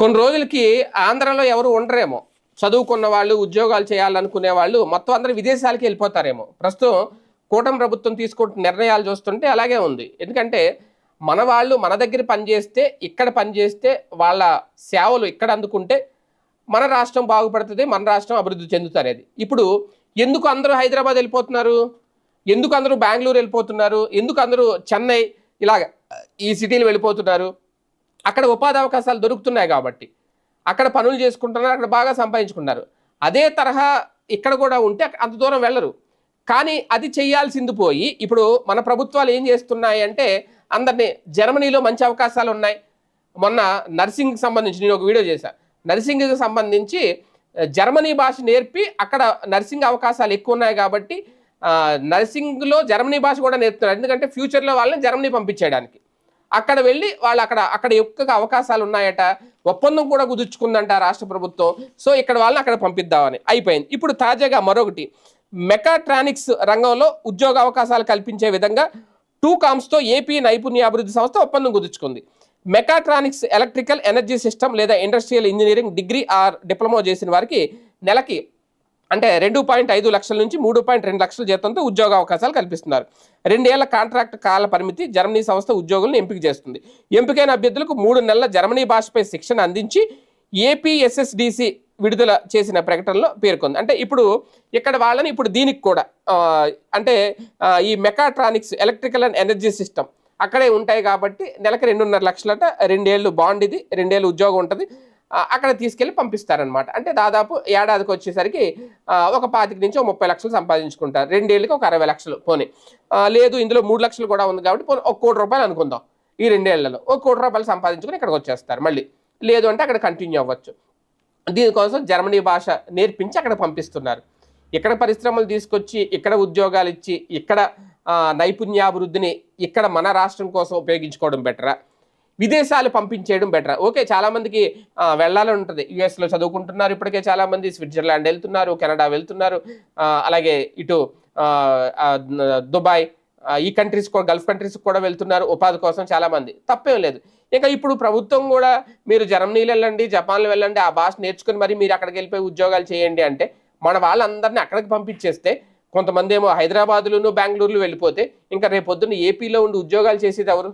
కొన్ని రోజులకి ఆంధ్రలో ఎవరు ఉండరేమో. చదువుకున్న వాళ్ళు ఉద్యోగాలు చేయాలనుకునే వాళ్ళు మొత్తం అందరూ విదేశాలకి వెళ్ళిపోతారేమో. ప్రస్తుతం కూటమి ప్రభుత్వం తీసుకుంటున్న నిర్ణయాలు చూస్తుంటే అలాగే ఉంది. ఎందుకంటే మన వాళ్ళు మన దగ్గర పనిచేస్తే ఇక్కడ పనిచేస్తే వాళ్ళ సేవలు ఇక్కడ అందుకుంటే మన రాష్ట్రం బాగుపడుతుంది మన రాష్ట్రం అభివృద్ధి చెందుతారనేది ఇప్పుడు ఎందుకు అందరూ హైదరాబాద్ వెళ్ళిపోతున్నారు? ఎందుకు అందరూ బెంగళూరు వెళ్ళిపోతున్నారు? ఎందుకు అందరూ చెన్నై ఇలాగ ఈ సిటీలు వెళ్ళిపోతున్నారు? అక్కడ ఉపాధి అవకాశాలు దొరుకుతున్నాయి కాబట్టి. అక్కడ పనులు చేసుకుంటున్నారు అక్కడ బాగా సంపాదించుకున్నారు అదే తరహా ఇక్కడ కూడా ఉంటే అంత దూరం వెళ్ళరు. కానీ అది చేయాల్సింది పోయి ఇప్పుడు మన ప్రభుత్వాలు ఏం చేస్తున్నాయి అంటే అందరినీ జర్మనీలో మంచి అవకాశాలు ఉన్నాయి. మొన్న నర్సింగ్కి సంబంధించి నేను ఒక వీడియో చేశాను నర్సింగ్కి సంబంధించి జర్మనీ భాష నేర్పి అక్కడ నర్సింగ్ అవకాశాలు ఎక్కువ ఉన్నాయి కాబట్టి నర్సింగ్లో జర్మనీ భాష కూడా నేర్పుతున్నారు. ఎందుకంటే ఫ్యూచర్లో వాళ్ళని జర్మనీ పంపించేయడానికి. అక్కడ వెళ్ళి వాళ్ళు అక్కడ అక్కడ ఎక్కువ అవకాశాలు ఉన్నాయట. ఒప్పందం కూడా కుదుర్చుకుందంట రాష్ట్ర ప్రభుత్వం. సో ఇక్కడ వాళ్ళని అక్కడ పంపిద్దామని. అయిపోయింది. ఇప్పుడు తాజాగా మరొకటి. మెకాట్రానిక్స్ రంగంలో ఉద్యోగ అవకాశాలు కల్పించే విధంగా టూ కామ్స్తో ఏపీ నైపుణ్యాభివృద్ధి సంస్థ ఒప్పందం కుదుర్చుకుంది. మెకాట్రానిక్స్ ఎలక్ట్రికల్ ఎనర్జీ సిస్టమ్ లేదా industrial engineering degree or diploma చేసిన వారికి నెలకి అంటే రెండు పాయింట్ ఐదు లక్షల నుంచి మూడు పాయింట్ రెండు లక్షల జీతంతో ఉద్యోగ అవకాశాలు కల్పిస్తున్నారు. రెండేళ్ళ కాంట్రాక్ట్ కాల పరిమితి జర్మనీ సంస్థ ఉద్యోగులను ఎంపిక చేస్తుంది. ఎంపికైన అభ్యర్థులకు మూడు నెలల జర్మనీ భాషపై శిక్షణ అందించి ఏపీఎస్ఎస్డిసి విడుదల చేసిన ప్రకటనలో పేర్కొంది. అంటే ఇప్పుడు ఇక్కడ వాళ్ళని ఇప్పుడు దీనికి కూడా అంటే ఈ mechatronics electrical and energy system అక్కడే ఉంటాయి కాబట్టి నెలకు రెండున్నర లక్షలట రెండేళ్ళు బాండ్ ఇది రెండేళ్ళు ఉద్యోగం ఉంటుంది. అక్కడ తీసుకెళ్ళి పంపిస్తారనమాట అంటే దాదాపు ఏడాదికి వచ్చేసరికి ఒక పాతిక నుంచి ఒక ముప్పై లక్షలు సంపాదించుకుంటారు. రెండేళ్ళకి ఒక అరవై లక్షలు పోనీ. లేదు ఇందులో మూడు లక్షలు కూడా ఉంది కాబట్టి పోనీ ఒక కోటి రూపాయలు అనుకుందాం ఈ రెండేళ్ళలో. ఒక కోటి రూపాయలు సంపాదించుకుని ఇక్కడికి వచ్చేస్తారు మళ్ళీ. లేదు అంటే అక్కడ కంటిన్యూ అవ్వచ్చు. దీనికోసం జర్మనీ భాష నేర్పించి అక్కడ పంపిస్తున్నారు. ఇక్కడ పరిశ్రమలు తీసుకొచ్చి ఇక్కడ ఉద్యోగాలు ఇచ్చి ఇక్కడ నైపుణ్యాభివృద్ధిని ఇక్కడ మన రాష్ట్రం కోసం ఉపయోగించుకోవడం బెటరా? విదేశాలు పంపించేయడం బెటర్ ఓకే చాలామందికి వెళ్ళాలని ఉంటుంది. యుఎస్లో చదువుకుంటున్నారు ఇప్పటికే చాలామంది స్విట్జర్లాండ్ వెళ్తున్నారు కెనడా వెళ్తున్నారు అలాగే ఇటు దుబాయ్ ఈ కంట్రీస్ కూడా గల్ఫ్ కంట్రీస్ కూడా వెళ్తున్నారు ఉపాధి కోసం చాలామంది తప్పేం లేదు. ఇంకా ఇప్పుడు ప్రభుత్వం కూడా మీరు జర్మనీలు వెళ్ళండి జపాన్లో వెళ్ళండి ఆ భాష నేర్చుకుని మరి మీరు అక్కడికి వెళ్ళిపోయి ఉద్యోగాలు చేయండి అంటే మన వాళ్ళందరినీ అక్కడికి పంపించేస్తే కొంతమంది ఏమో హైదరాబాద్లోను బెంగళూరులో వెళ్ళిపోతే ఇంకా రేపు పొద్దున్న ఏపీలో ఉండి ఉద్యోగాలు చేసేది ఎవరు?